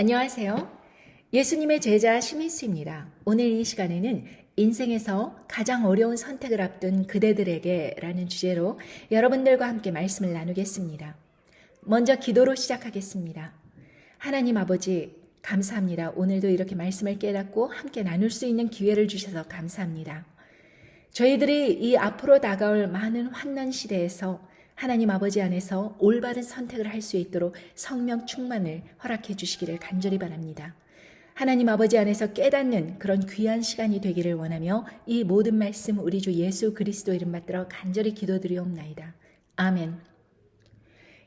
안녕하세요. 예수님의 제자 시민스입니다. 오늘 이 시간에는 인생에서 가장 어려운 선택을 앞둔 그대들에게 라는 주제로 여러분들과 함께 말씀을 나누겠습니다. 먼저 기도로 시작하겠습니다. 하나님 아버지, 감사합니다. 오늘도 이렇게 말씀을 깨닫고 함께 나눌 수 있는 기회를 주셔서 감사합니다. 저희들이 이 앞으로 다가올 많은 환난 시대에서 하나님 아버지 안에서 올바른 선택을 할 수 있도록 성령 충만을 허락해 주시기를 간절히 바랍니다. 하나님 아버지 안에서 깨닫는 그런 귀한 시간이 되기를 원하며 이 모든 말씀 우리 주 예수 그리스도 이름 받들어 간절히 기도드리옵나이다. 아멘.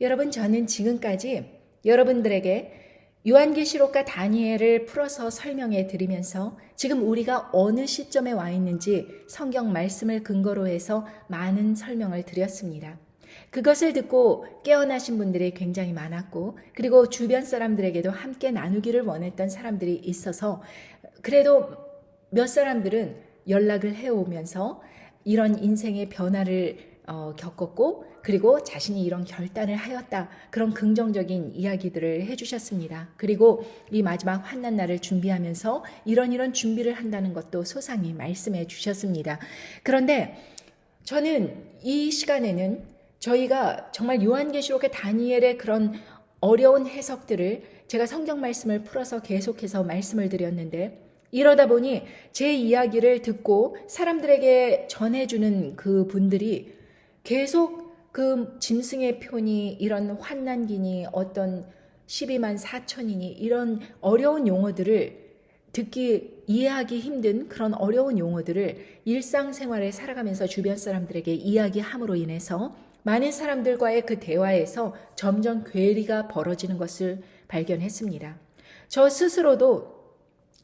여러분 저는 지금까지 여러분들에게 요한계시록과 다니엘을 풀어서 설명해 드리면서 지금 우리가 어느 시점에 와 있는지 성경 말씀을 근거로 해서 많은 설명을 드렸습니다. 그것을 듣고 깨어나신 분들이 굉장히 많았고, 그리고 주변 사람들에게도 함께 나누기를 원했던 사람들이 있어서, 그래도 몇 사람들은 연락을 해오면서 이런 인생의 변화를 어, 겪었고, 그리고 자신이 이런 결단을 하였다. 그런 긍정적인 이야기들을 해주셨습니다. 그리고 이 마지막 환난 날을 준비하면서 이런 이런 준비를 한다는 것도 소상히 말씀해 주셨습니다. 그런데 저는 이 시간에는 저희가 정말 요한계시록의 다니엘의 그런 어려운 해석들을 제가 성경 말씀을 풀어서 계속해서 말씀을 드렸는데 이러다 보니 제 이야기를 듣고 사람들에게 전해주는 그 분들이 계속 그 짐승의 표니 이런 환난기니 어떤 12만 4천이니 이런 어려운 용어들을 듣기 이해하기 힘든 그런 어려운 용어들을 일상생활에 살아가면서 주변 사람들에게 이야기함으로 인해서 많은 사람들과의 그 대화에서 점점 괴리가 벌어지는 것을 발견했습니다. 저 스스로도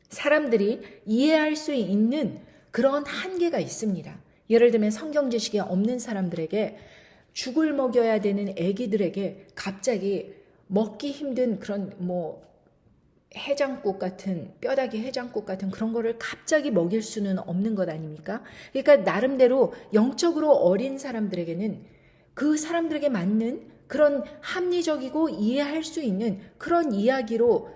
사람들이 이해할 수 있는 그런 한계가 있습니다. 예를 들면 성경 지식이 없는 사람들에게 죽을 먹여야 되는 아기들에게 갑자기 먹기 힘든 그런 뭐 해장국 같은 뼈다귀 해장국 같은 그런 거를 갑자기 먹일 수는 없는 것 아닙니까? 그러니까 나름대로 영적으로 어린 사람들에게는 그 사람들에게 맞는 그런 합리적이고 이해할 수 있는 그런 이야기로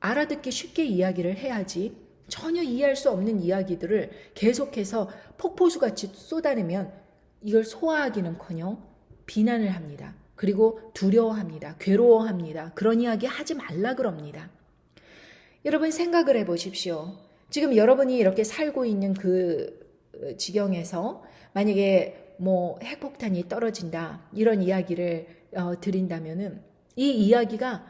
알아듣기 쉽게 이야기를 해야지 전혀 이해할 수 없는 이야기들을 계속해서 폭포수같이 쏟아내면 이걸 소화하기는 커녕 비난을 합니다. 그리고 두려워합니다. 괴로워합니다. 그런 이야기 하지 말라 그럽니다. 여러분 생각을 해 보십시오. 지금 여러분이 이렇게 살고 있는 그 지경에서 만약에 뭐 핵폭탄이 떨어진다 이런 이야기를 어, 드린다면은 이 이야기가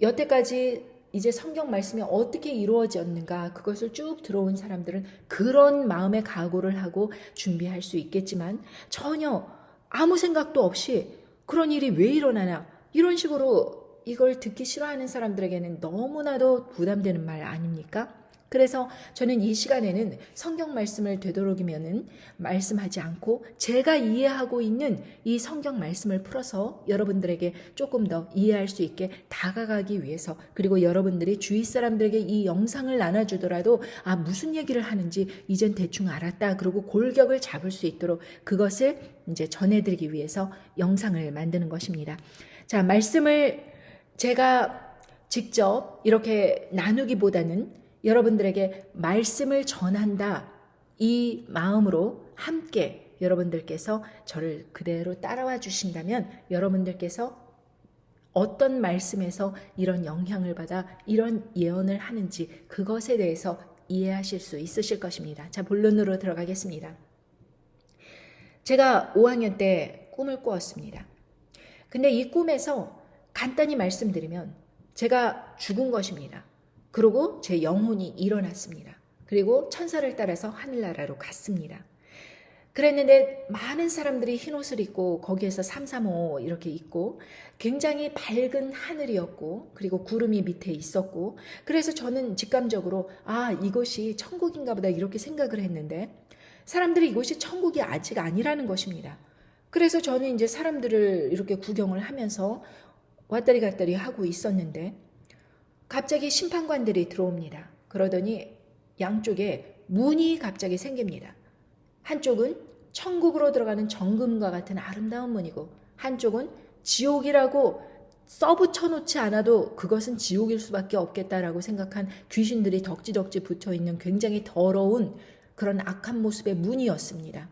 여태까지 이제 성경 말씀이 어떻게 이루어졌는가 그것을 쭉 들어온 사람들은 그런 마음의 각오를 하고 준비할 수 있겠지만 전혀 아무 생각도 없이 그런 일이 왜 일어나나 이런 식으로 이걸 듣기 싫어하는 사람들에게는 너무나도 부담되는 말 아닙니까? 그래서 저는 이 시간에는 성경 말씀을 되도록이면은 말씀하지 않고 제가 이해하고 있는 이 성경 말씀을 풀어서 여러분들에게 조금 더 이해할 수 있게 다가가기 위해서 그리고 여러분들이 주위 사람들에게 이 영상을 나눠주더라도 아 무슨 얘기를 하는지 이젠 대충 알았다 그리고 골격을 잡을 수 있도록 그것을 이제 전해드리기 위해서 영상을 만드는 것입니다. 자 말씀을 제가 직접 이렇게 나누기보다는 여러분들에게 말씀을 전한다. 이 마음으로 함께 여러분들께서 저를 그대로 따라와 주신다면 여러분들께서 어떤 말씀에서 이런 영향을 받아 이런 예언을 하는지 그것에 대해서 이해하실 수 있으실 것입니다. 자, 본론으로 들어가겠습니다. 제가 5학년 때 꿈을 꾸었습니다. 근데 이 꿈에서 간단히 말씀드리면 제가 죽은 것입니다. 그리고 제 영혼이 일어났습니다. 그리고 천사를 따라서 하늘나라로 갔습니다. 그랬는데 많은 사람들이 흰 옷을 입고 거기에서 삼삼오 이렇게 입고 굉장히 밝은 하늘이었고 그리고 구름이 밑에 있었고 그래서 저는 직감적으로 아 이것이 천국인가 보다 이렇게 생각을 했는데 사람들이 이곳이 천국이 아직 아니라는 것입니다. 그래서 저는 이제 사람들을 이렇게 구경을 하면서 왔다리 갔다리 하고 있었는데 갑자기 심판관들이 들어옵니다. 그러더니 양쪽에 문이 갑자기 생깁니다. 한쪽은 천국으로 들어가는 정금과 같은 아름다운 문이고 한쪽은 지옥이라고 써붙여 놓지 않아도 그것은 지옥일 수밖에 없겠다라고 생각한 귀신들이 덕지덕지 붙어 있는 굉장히 더러운 그런 악한 모습의 문이었습니다.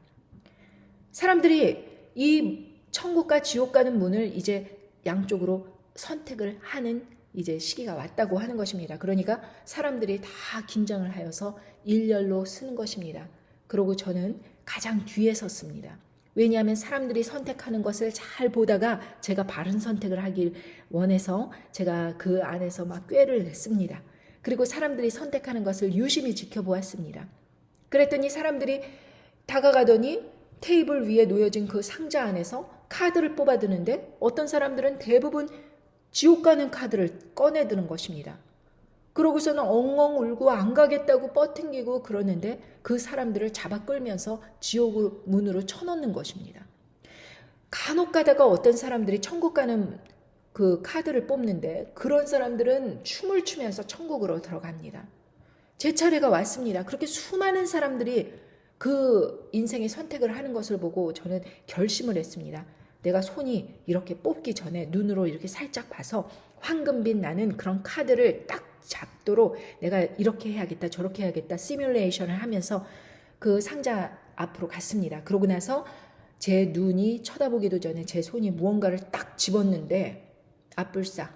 사람들이 이 천국과 지옥 가는 문을 이제 양쪽으로 선택을 하는 이제 시기가 왔다고 하는 것입니다. 그러니까 사람들이 다 긴장을 하여서 일렬로 쓰는 것입니다. 그러고 저는 가장 뒤에 섰습니다. 왜냐하면 사람들이 선택하는 것을 잘 보다가 제가 바른 선택을 하길 원해서 제가 그 안에서 막 꾀를 냈습니다. 그리고 사람들이 선택하는 것을 유심히 지켜보았습니다. 그랬더니 사람들이 다가가더니 테이블 위에 놓여진 그 상자 안에서 카드를 뽑아드는데 어떤 사람들은 대부분 지옥 가는 카드를 꺼내드는 것입니다. 그러고서는 엉엉 울고 안 가겠다고 뻗팅기고 그러는데 그 사람들을 잡아 끌면서 지옥 문으로 쳐넣는 것입니다. 간혹 가다가 어떤 사람들이 천국 가는 그 카드를 뽑는데 그런 사람들은 춤을 추면서 천국으로 들어갑니다. 제 차례가 왔습니다. 그렇게 수많은 사람들이 그 인생의 선택을 하는 것을 보고 저는 결심을 했습니다. 내가 손이 이렇게 뽑기 전에 눈으로 이렇게 살짝 봐서 황금빛 나는 그런 카드를 딱 잡도록 내가 이렇게 해야겠다 저렇게 해야겠다 시뮬레이션을 하면서 그 상자 앞으로 갔습니다. 그러고 나서 제 눈이 쳐다보기도 전에 제 손이 무언가를 딱 집었는데 앞불싸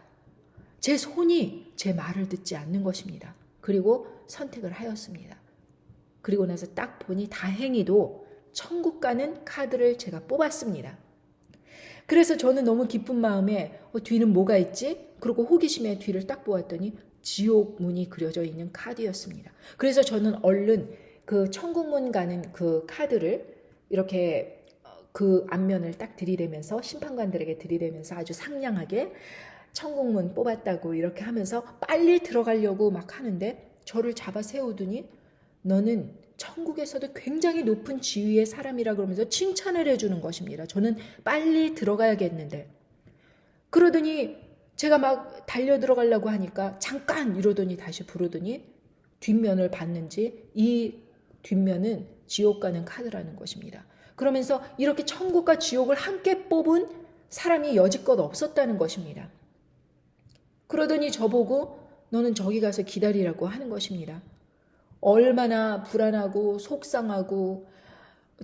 제 손이 제 말을 듣지 않는 것입니다. 그리고 선택을 하였습니다. 그리고 나서 딱 보니 다행히도 천국 가는 카드를 제가 뽑았습니다. 그래서 저는 너무 기쁜 마음에 어, 뒤는 뭐가 있지? 그리고 호기심에 뒤를 딱 보았더니 지옥 문이 그려져 있는 카드였습니다. 그래서 저는 얼른 그 천국문 가는 그 카드를 이렇게 어, 그 앞면을 딱 들이대면서 심판관들에게 들이대면서 아주 상냥하게 천국문 뽑았다고 이렇게 하면서 빨리 들어가려고 막 하는데 저를 잡아 세우더니 너는 천국에서도 굉장히 높은 지위의 사람이라 그러면서 칭찬을 해주는 것입니다. 저는 빨리 들어가야겠는데. 그러더니 제가 막 달려 들어가려고 하니까 잠깐 이러더니 다시 부르더니 뒷면을 봤는지 이 뒷면은 지옥 가는 카드라는 것입니다. 그러면서 이렇게 천국과 지옥을 함께 뽑은 사람이 여지껏 없었다는 것입니다. 그러더니 저보고 너는 저기 가서 기다리라고 하는 것입니다. 얼마나 불안하고 속상하고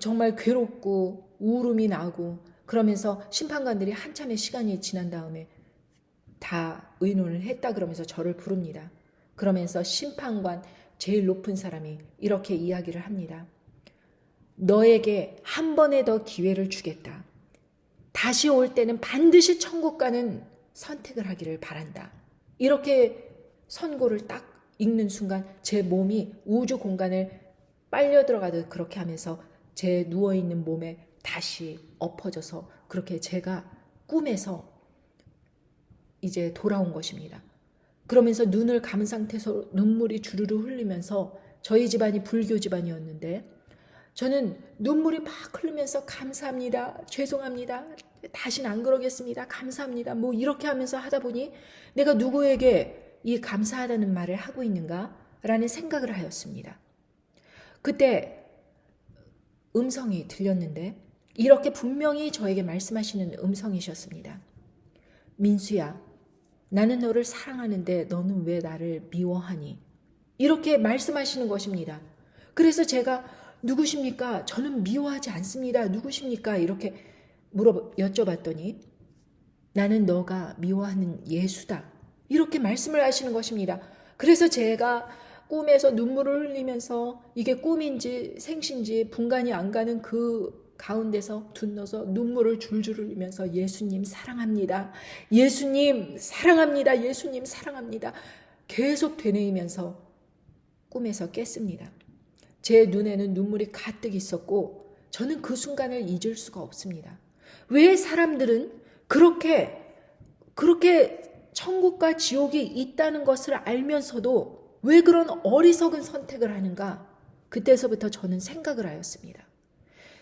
정말 괴롭고 우울음이 나고 그러면서 심판관들이 한참의 시간이 지난 다음에 다 의논을 했다 그러면서 저를 부릅니다. 그러면서 심판관 제일 높은 사람이 이렇게 이야기를 합니다. 너에게 한 번에 더 기회를 주겠다. 다시 올 때는 반드시 천국 가는 선택을 하기를 바란다. 이렇게 선고를 딱 읽는 순간 제 몸이 우주 공간을 빨려 들어가듯 그렇게 하면서 제 누워 있는 몸에 다시 엎어져서 그렇게 제가 꿈에서 이제 돌아온 것입니다. 그러면서 눈을 감은 상태에서 눈물이 주르르 흘리면서 저희 집안이 불교 집안이었는데 저는 눈물이 막 흐르면서 감사합니다. 죄송합니다. 다시는 안 그러겠습니다. 감사합니다. 뭐 이렇게 하면서 하다 보니 내가 누구에게 이 감사하다는 말을 하고 있는가? 라는 생각을 하였습니다. 그때 음성이 들렸는데 이렇게 분명히 저에게 말씀하시는 음성이셨습니다. 민수야, 나는 너를 사랑하는데 너는 왜 나를 미워하니? 이렇게 말씀하시는 것입니다. 그래서 제가 누구십니까? 저는 미워하지 않습니다. 누구십니까? 이렇게 물어 여쭤봤더니 나는 너가 미워하는 예수다. 이렇게 말씀을 하시는 것입니다. 그래서 제가 꿈에서 눈물을 흘리면서 이게 꿈인지 생신지 분간이 안 가는 그 가운데서 둔너서 눈물을 줄줄 흘리면서 예수님 사랑합니다. 예수님 사랑합니다. 예수님 사랑합니다. 계속 되뇌이면서 꿈에서 깼습니다. 제 눈에는 눈물이 가득 있었고 저는 그 순간을 잊을 수가 없습니다. 왜 사람들은 그렇게 그렇게 천국과 지옥이 있다는 것을 알면서도 왜 그런 어리석은 선택을 하는가? 그때서부터 저는 생각을 하였습니다.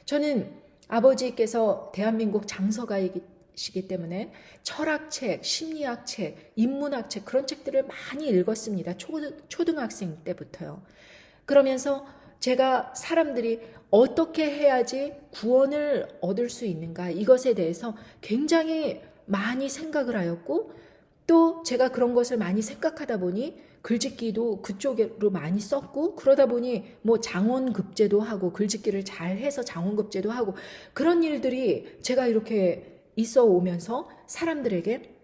저는 아버지께서 대한민국 장서가이시기 때문에 철학책, 심리학책, 인문학책 그런 책들을 많이 읽었습니다. 초등학생 때부터요. 그러면서 제가 사람들이 어떻게 해야지 구원을 얻을 수 있는가 이것에 대해서 굉장히 많이 생각을 하였고 또 제가 그런 것을 많이 생각하다 보니 글짓기도 그쪽으로 많이 썼고 그러다 보니 뭐 장원급제도 하고 글짓기를 잘 해서 장원급제도 하고 그런 일들이 제가 이렇게 있어 오면서 사람들에게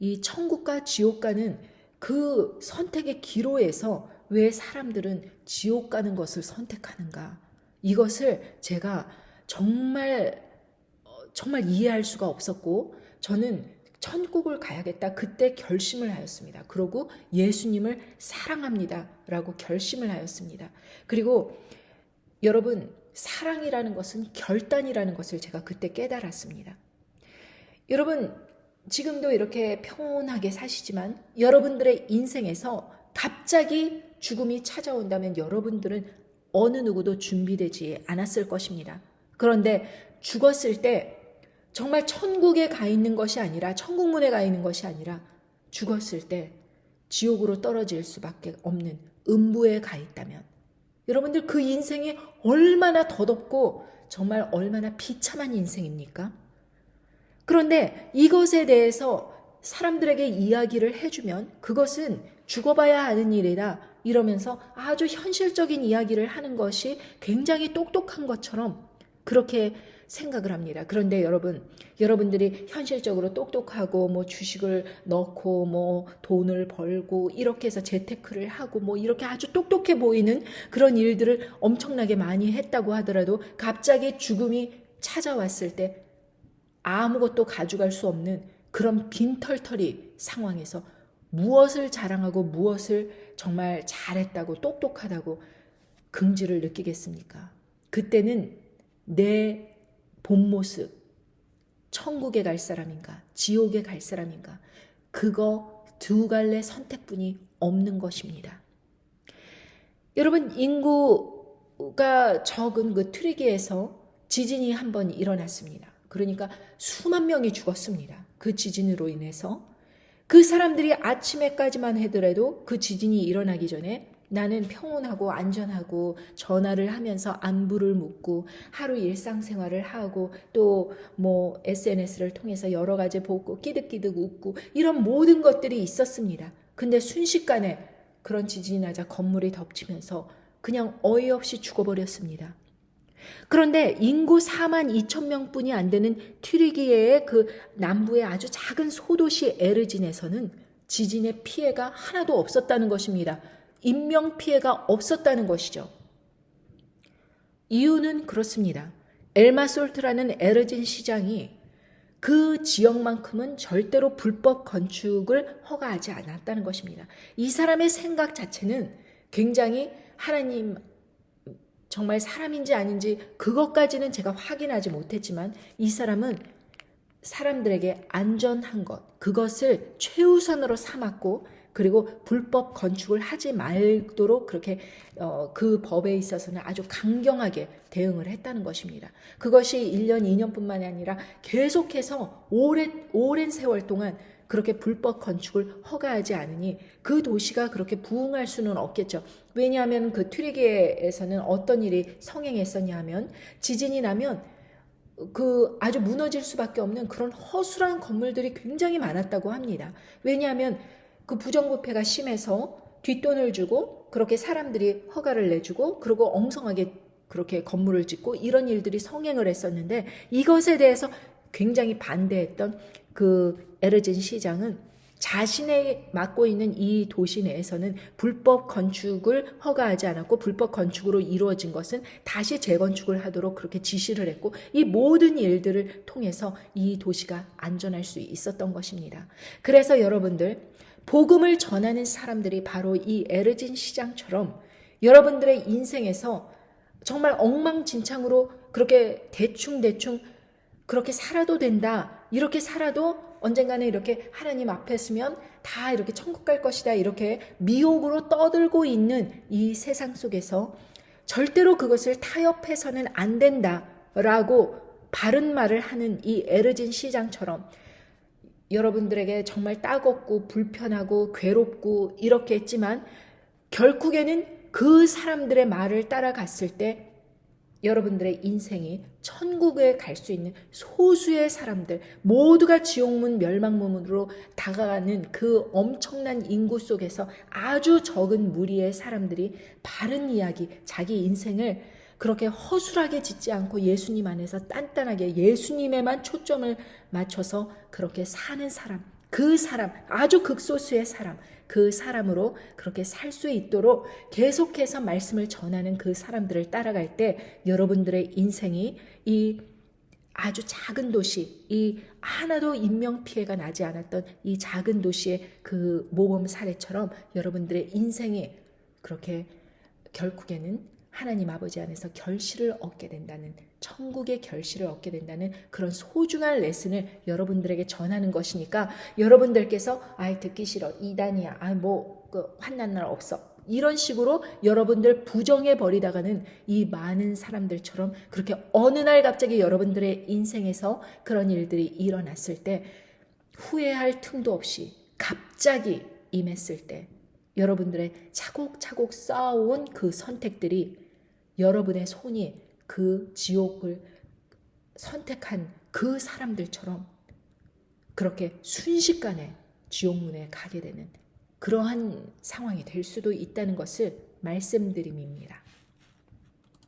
이 천국과 지옥 가는 그 선택의 기로에서 왜 사람들은 지옥 가는 것을 선택하는가? 이것을 제가 정말 어, 정말 이해할 수가 없었고 저는 천국을 가야겠다 그때 결심을 하였습니다. 그러고 예수님을 사랑합니다 라고 결심을 하였습니다. 그리고 여러분 사랑이라는 것은 결단이라는 것을 제가 그때 깨달았습니다. 여러분 지금도 이렇게 평온하게 사시지만 여러분들의 인생에서 갑자기 죽음이 찾아온다면 여러분들은 어느 누구도 준비되지 않았을 것입니다. 그런데 죽었을 때 정말 천국에 가 있는 것이 아니라 천국문에 가 있는 것이 아니라 죽었을 때 지옥으로 떨어질 수밖에 없는 음부에 가 있다면 여러분들 그 인생이 얼마나 더덥고 정말 얼마나 비참한 인생입니까? 그런데 이것에 대해서 사람들에게 이야기를 해주면 그것은 죽어봐야 하는 일이다 이러면서 아주 현실적인 이야기를 하는 것이 굉장히 똑똑한 것처럼 그렇게 생각을 합니다. 그런데 여러분, 여러분들이 현실적으로 똑똑하고 뭐 주식을 넣고 뭐 돈을 벌고 이렇게 해서 재테크를 하고 뭐 이렇게 아주 똑똑해 보이는 그런 일들을 엄청나게 많이 했다고 하더라도 갑자기 죽음이 찾아왔을 때 아무것도 가져갈 수 없는 그런 빈털터리 상황에서 무엇을 자랑하고 무엇을 정말 잘했다고 똑똑하다고 긍지를 느끼겠습니까? 그때는 내 본 모습, 천국에 갈 사람인가, 지옥에 갈 사람인가, 그거 두 갈래 선택뿐이 없는 것입니다. 여러분, 인구가 적은 그 트리기에서 지진이 한 번 일어났습니다. 그러니까 수만 명이 죽었습니다. 그 지진으로 인해서. 그 사람들이 아침에까지만 하더라도 그 지진이 일어나기 전에 나는 평온하고 안전하고 전화를 하면서 안부를 묻고 하루 일상생활을 하고 또 뭐 SNS를 통해서 여러 가지 보고 끼득끼득 웃고 이런 모든 것들이 있었습니다. 근데 순식간에 그런 지진이 나자 건물이 덮치면서 그냥 어이없이 죽어버렸습니다. 그런데 인구 4만 2천 명뿐이 안 되는 튀르기예의 그 남부의 아주 작은 소도시 에르진에서는 지진의 피해가 하나도 없었다는 것입니다. 인명 피해가 없었다는 것이죠. 이유는 그렇습니다. 엘마솔트라는 에르진 시장이 그 지역만큼은 절대로 불법 건축을 허가하지 않았다는 것입니다. 이 사람의 생각 자체는 굉장히 하나님 정말 사람인지 아닌지 그것까지는 제가 확인하지 못했지만 이 사람은 사람들에게 안전한 것, 그것을 최우선으로 삼았고 그리고 불법 건축을 하지 말도록 그렇게 어, 그 법에 있어서는 아주 강경하게 대응을 했다는 것입니다. 그것이 1년, 2년뿐만이 아니라 계속해서 오랜, 오랜 세월 동안 그렇게 불법 건축을 허가하지 않으니 그 도시가 그렇게 부흥할 수는 없겠죠. 왜냐하면 그 튀르기에서는 어떤 일이 성행했었냐 하면 지진이 나면 그 아주 무너질 수밖에 없는 그런 허술한 건물들이 굉장히 많았다고 합니다. 왜냐하면 그 부정부패가 심해서 뒷돈을 주고 그렇게 사람들이 허가를 내주고 그리고 엉성하게 그렇게 건물을 짓고 이런 일들이 성행을 했었는데 이것에 대해서 굉장히 반대했던 그 에르진 시장은 자신의 맡고 있는 이 도시 내에서는 불법 건축을 허가하지 않았고 불법 건축으로 이루어진 것은 다시 재건축을 하도록 그렇게 지시를 했고 이 모든 일들을 통해서 이 도시가 안전할 수 있었던 것입니다. 그래서 여러분들 복음을 전하는 사람들이 바로 이 에르진 시장처럼 여러분들의 인생에서 정말 엉망진창으로 그렇게 대충대충 그렇게 살아도 된다. 이렇게 살아도 언젠가는 이렇게 하나님 앞에 서면 다 이렇게 천국 갈 것이다. 이렇게 미혹으로 떠들고 있는 이 세상 속에서 절대로 그것을 타협해서는 안 된다. 라고 바른 말을 하는 이 에르진 시장처럼 여러분들에게 정말 따갑고 불편하고 괴롭고 이렇게 했지만 결국에는 그 사람들의 말을 따라갔을 때 여러분들의 인생이 천국에 갈 수 있는 소수의 사람들, 모두가 지옥문 멸망문으로 다가가는 그 엄청난 인구 속에서 아주 적은 무리의 사람들이 바른 이야기, 자기 인생을 그렇게 허술하게 짓지 않고 예수님 안에서 단단하게 예수님에만 초점을 맞춰서 그렇게 사는 사람, 그 사람, 아주 극소수의 사람, 그 사람으로 그렇게 살 수 있도록 계속해서 말씀을 전하는 그 사람들을 따라갈 때 여러분들의 인생이 이 아주 작은 도시, 이 하나도 인명 피해가 나지 않았던 이 작은 도시의 그 모범 사례처럼 여러분들의 인생이 그렇게 결국에는 하나님 아버지 안에서 결실을 얻게 된다는 천국의 결실을 얻게 된다는 그런 소중한 레슨을 여러분들에게 전하는 것이니까 여러분들께서 아이 듣기 싫어. 이단이야. 아뭐 그 환난 날 없어. 이런 식으로 여러분들 부정해 버리다가는 이 많은 사람들처럼 그렇게 어느 날 갑자기 여러분들의 인생에서 그런 일들이 일어났을 때 후회할 틈도 없이 갑자기 임했을 때 여러분들의 차곡차곡 쌓아온 그 선택들이 여러분의 손이 그 지옥을 선택한 그 사람들처럼 그렇게 순식간에 지옥문에 가게 되는 그러한 상황이 될 수도 있다는 것을 말씀드림입니다.